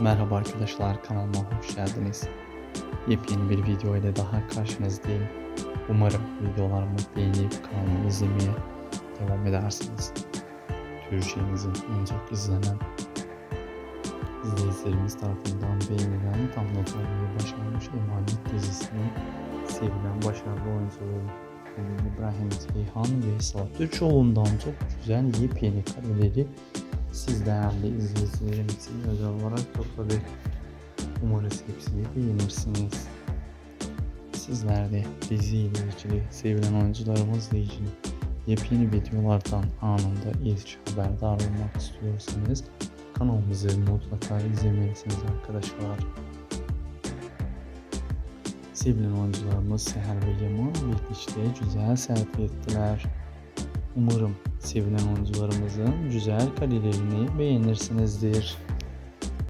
Merhaba arkadaşlar kanalıma hoş geldiniz. Yepyeni bir video ile daha karşınızdayım. Umarım videolarımı beğenip kanalımı izlemeye devam edersiniz. Türkçemizin çok izlenen izleyicilerimiz tarafından beğenilen tam not almayı başarmış Emanet dizisinin sevilen başarılı oyuncuları İbrahim Ceyhan ve Salat Türkoğlu'ndan çok güzel yepyeni kareleri siz değerli izleyicilerimiz için özel olarak topladık. Umarız hepsini beğenirsiniz. Sizler de diziyle ilgili, sevilen oyuncularımızla ilgili yepyeni videolardan anında ilk haberdar olmak istiyorsanız kanalımızı mutlaka izlemelisiniz arkadaşlar. Sevilen oyuncularımız Seher ve Yaman birlikte güzel selfie ettiler. Umarım sevilen oyuncularımızın güzel karelerini beğenirsinizdir.